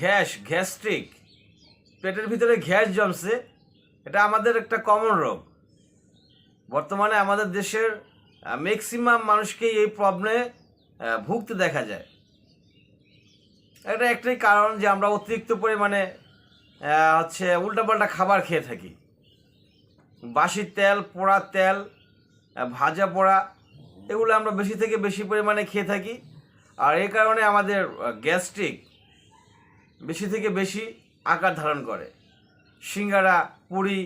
Gas, gastric. পেটের ভিতরে gas জমছে, এটা আমাদের একটা কমন রোগ। বর্তমানে আমাদের দেশের ম্যাক্সিমাম মানুষকেই এই প্রবলেমে ভুগতে দেখা যায়। এটা একটাই কারণ যে আমরা অতিরিক্ত পরিমাণে হচ্ছে উল্টাপাল্টা খাবার খেয়ে থাকি। বাসি তেল পোড়া তেল ভাজা পোড়া, এগুলো আমরা বেশি থেকে বেশি পরিমাণে খেয়ে থাকি। আর এই কারণে আমাদের গ্যাস্ট্রিক বেশি থেকে বেশি আকার ধারণ করে। সিঙ্গারা, পুরি,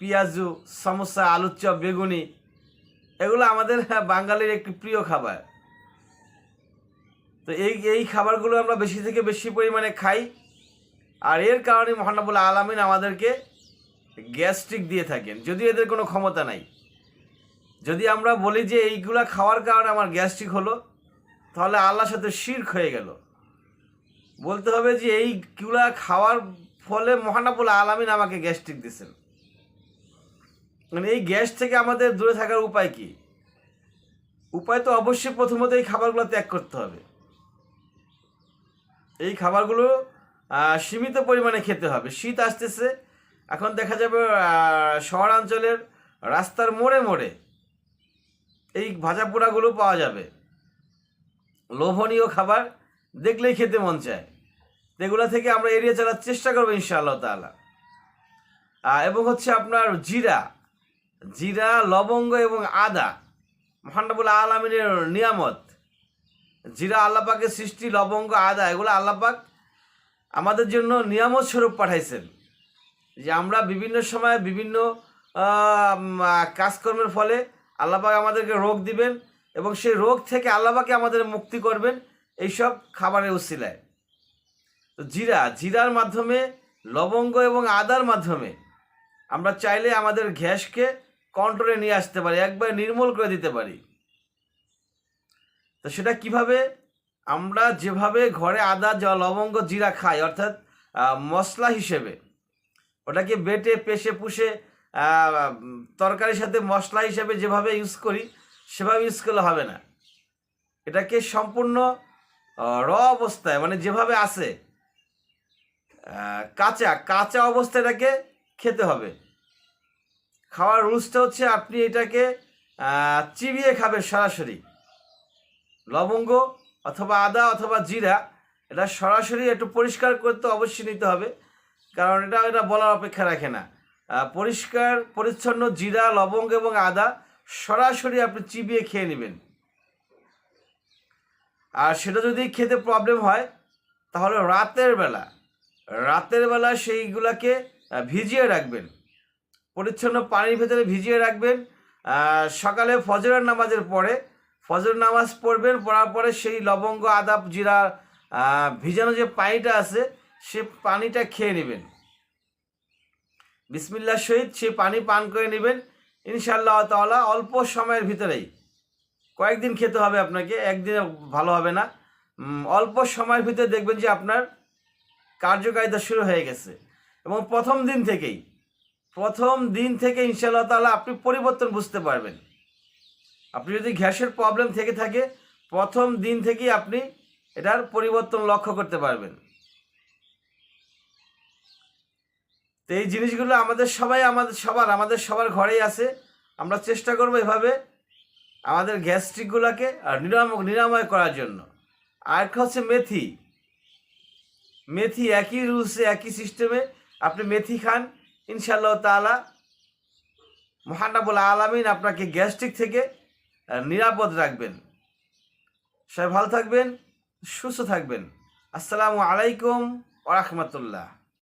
পেঁয়াজু সমোসা আলুর চপ বেগুনি, এগুলো আমাদের বাঙালির একটি প্রিয় খাবার। তো এই এই খাবারগুলো আমরা বেশি থেকে বেশি পরিমাণে খাই। আর এর কারণে মহানবুল আলমিন আমাদেরকে গ্যাস্ট্রিক দিয়ে থাকেন যদি এদের কোনো ক্ষমতা নাই। যদি আমরা বলি যে এইগুলা খাওয়ার কারণে আমার গ্যাস্ট্রিক হলো, তাহলে আল্লাহর সাথে শির্ক হয়ে গেল। বলতে হবে যে এই এইগুলা খাওয়ার ফলে মহানবুল আলামিন আমাকে গ্যাস্ট্রিক দিয়েছেন। মানে এই গ্যাস থেকে আমাদের দূরে থাকার উপায় কি? উপায় তো অবশ্যই প্রথমত এই খাবারগুলো ত্যাগ করতে হবে। এই খাবারগুলো সীমিত পরিমাণে খেতে হবে। শীত আসতেছে, এখন দেখা যাবে শহরাঞ্চলের রাস্তার মোড়ে মোড়ে এই ভাজা পোড়াগুলো পাওয়া যাবে। লোভনীয় খাবার দেখলেই খেতে মন চায়। এগুলা থেকে আমরা এড়িয়ে চলার চেষ্টা করব ইনশাআল্লাহ আহ, এবং হচ্ছে আপনার জিরা। জিরা লবঙ্গ এবং আদা। মহানবুল আলমিনের নিয়ামত। জিরা আল্লাপাকের সৃষ্টি লবঙ্গ আদা এগুলো আল্লাপাক আমাদের জন্য নিয়ামত স্বরূপ পাঠাইছেন। যে আমরা বিভিন্ন সময়ে বিভিন্ন কাজকর্মের ফলে আল্লাপাক আমাদেরকে রোগ দিবেন এবং সেই রোগ থেকে আল্লাপাকে আমাদের মুক্তি করবেন। এইসব খাবারের উসিলায়। তো জিরা, জিরার মাধ্যমে, লবঙ্গ এবং আদার মাধ্যমে আমরা চাইলে আমাদের গ্যাসকে কন্ট্রোলে নিয়ে আসতে পারি, একবার নির্মূল করে দিতে পারি। তো সেটা কীভাবে? আমরা যেভাবে ঘরে আদা লবঙ্গ, জিরা খাই, অর্থাৎ মশলা হিসেবে, ওটাকে বেটে পেশে পুষে তরকারির সাথে মশলা হিসেবে যেভাবে ইউজ করি, সেভাবে ইউজ করলে হবে না। এটাকে সম্পূর্ণ র অবস্থায় মানে যেভাবে আছে কাঁচা কাঁচা অবস্থায় এটাকে খেতে হবে। খাওয়ার রুলসটা হচ্ছে আপনি এটাকে চিবিয়ে খাবেন সরাসরি। লবঙ্গ অথবা আদা অথবা জিরা, এটা সরাসরি একটু পরিষ্কার করতে অবশ্যই নিতে হবে, কারণ এটা এটা বলার অপেক্ষা রাখে না। পরিষ্কার, পরিচ্ছন্ন জিরা, লবঙ্গ এবং আদা সরাসরি আপনি চিবিয়ে খেয়ে নেবেন। আর সেটা যদি খেতে প্রবলেম হয়, তাহলে রাতের বেলা রাতের বেলা সেইগুলাকে ভিজিয়ে রাখবেন। পরিচ্ছন্ন পানির ভেতরে ভিজিয়ে রাখবেন। সকালে ফজরের নামাজের পরে ফজর নামাজ পড়বেন, পড়ার পরে সেই লবঙ্গ, আদা, জিরা ভিজানো যে পানিটা আছে, সে পানিটা খেয়ে নেবেন। বিসমিল্লার সহিত সে পানি পান করে নেবেন। ইনশাল্লাহ তাআলা অল্প সময়ের ভিতরেই কয়েকদিন খেতে হবে আপনাকে, একদিনে ভালো হবে না। অল্প সময়ের ভিতরে দেখবেন যে আপনার কার্যকারিতা শুরু হয়ে গেছে। এবং প্রথম দিন থেকেই, প্রথম দিন থেকে ইনশাল্লাহ তাআলা আপনি পরিবর্তন বুঝতে পারবেন। আপনি যদি গ্যাসের প্রবলেম থেকে থাকে, প্রথম দিন থেকেই আপনি এটার পরিবর্তন লক্ষ্য করতে পারবেন। তো এই জিনিসগুলো আমাদের সবাই, আমাদের সবার আমাদের সবার ঘরেই আছে। আমরা চেষ্টা করব এভাবে আমাদের গ্যাস্ট্রিকগুলোকে, আর নিরাম নিরাময় করার জন্য। আর একটা হচ্ছে মেথি। মেথি একই রুলসে, একই সিস্টেমে আপনি মেথি খান ইনশাল্লাহ তাআলা মহানাবুল আলামিন আপনাকে গ্যাস্ট্রিক থেকে নিরাপদ রাখবেন। সবাই ভালো থাকবেন, সুস্থ থাকবেন। আসসালামু আলাইকুম ওরহমতুল্লাহ